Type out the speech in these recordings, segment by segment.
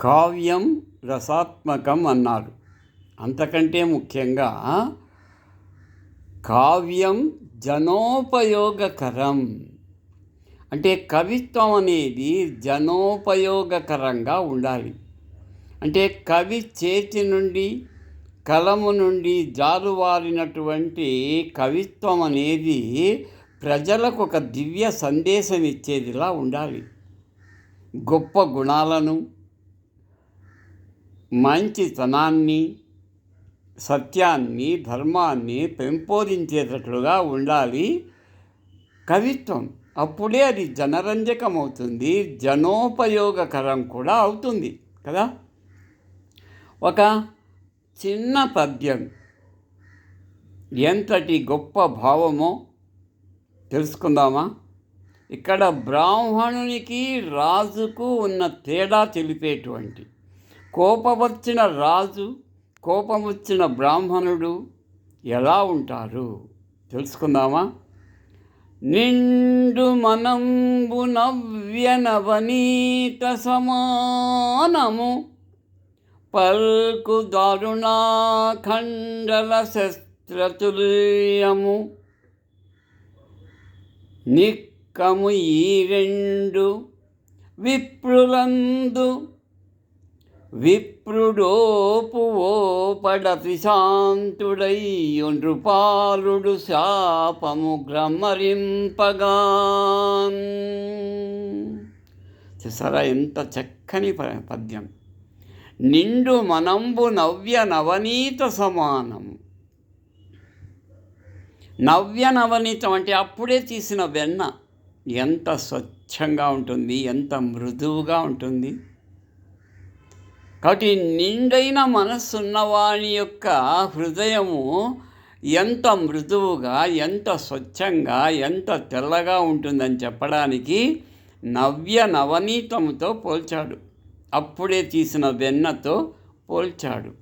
కావ్యం రసాత్మకం అన్నారు. అంతకంటే ముఖ్యంగా కావ్యం జనోపయోగకరం. అంటే కవిత్వం అనేది జనోపయోగకరంగా ఉండాలి. అంటే కవి చేతి నుండి కలము నుండి జారువారినటువంటి కవిత్వం అనేది ప్రజలకు ఒక దివ్య సందేశం ఇచ్చేదిలా ఉండాలి. గొప్ప గుణాలను మంచితనాన్ని సత్యాన్ని ధర్మాన్ని పెంపొందించేటట్లుగా ఉండాలి. కవిత్వం అప్పుడే అది జనరంజకమవుతుంది. జనోపయోగకరం కూడా అవుతుంది కదా? ఒక చిన్న పద్యం ఎంతటి గొప్ప భావమో తెలుసుకుందామా? ఇక్కడ బ్రాహ్మణునికి రాజుకు ఉన్న తేడా తెలిపేటువంటి కోపమొచ్చిన రాజు కోపం వచ్చిన బ్రాహ్మణుడు ఎలా ఉంటారు? తెలుసుకుందామా? నిండు మనంబు నవ్య నవనీత సమానము. పల్కు దారుణాఖండల శస్త్రతుల్యము. నిక్కము ఈ రెండు విప్రులందు విప్రుడోపు ఓపడతి శాంతుడై నృపాలుడు శాపము గ్రమరింపగా చూసారా ఎంత చక్కని ప- పద్యం. నిండు మనంబు నవ్య నవనీత సమానము నవ్య నవనీతం అంటే అప్పుడే తీసిన వెన్న. ఎంత స్వచ్ఛంగా ఉంటుంది ఎంత మృదువుగా ఉంటుంది. కాబట్టి నిండైన మనస్సున్నవాని యొక్క హృదయము ఎంత మృదువుగా ఎంత స్వచ్ఛంగా ఎంత తెల్లగా ఉంటుందని చెప్పడానికి నవ్య నవనీతముతో పోల్చాడు. అప్పుడే తీసిన వెన్నతో పోల్చాడు.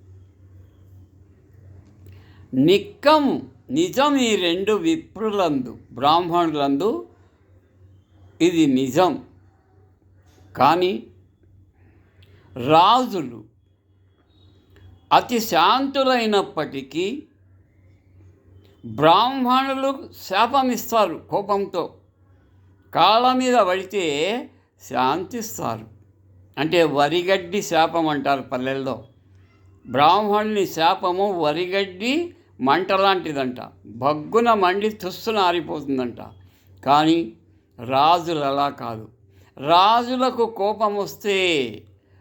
నిక్కం నిజం ఈ రెండు విప్రులందు బ్రాహ్మణులందు ఇది నిజం. కానీ రాజులు అతి శాంతులైనప్పటికీ బ్రాహ్మణులు శాపమిస్తారు కోపంతో. కాళ్ళ మీద పడితే శాంతిస్తారు. అంటే వరిగడ్డి శాపం అంటారు పల్లెల్లో. బ్రాహ్మణుని శాపము వరిగడ్డి మంట లాంటిదంట. భగ్గున మండి తుస్సున ఆరిపోతుందంట కానీ రాజులు అలా కాదు. రాజులకు కోపం వస్తే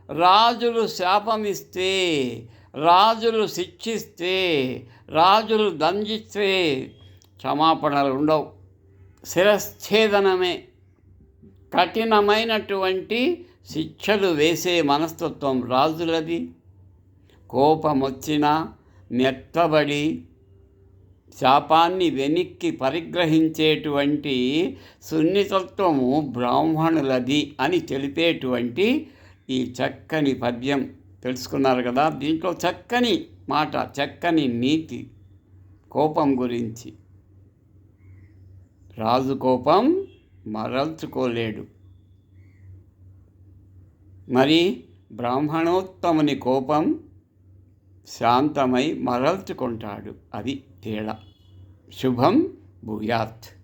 రాజులు శాపమిస్తే రాజులు శిక్షిస్తే రాజులు దంజిస్తే క్షమాపణలు ఉండవు. శిరశ్ఛేదనమే కఠినమైనటువంటి శిక్షలు వేసే మనస్తత్వం రాజులది. కోపమొచ్చిన మెత్తబడి శాపాన్ని వెనక్కి పరిగ్రహించేటువంటి సున్నితత్వము బ్రాహ్మణులది అని తెలిపేటువంటి ఈ చక్కని పద్యం తెలుసుకున్నారు కదా. దీంట్లో చక్కని మాట చక్కని నీతి కోపం గురించి. రాజు కోపం మరల్చుకోలేడు. మరి బ్రాహ్మణోత్తముని కోపం శాంతమై మరల్చుకుంటాడు. అది తేడా. శుభం భూయాత్.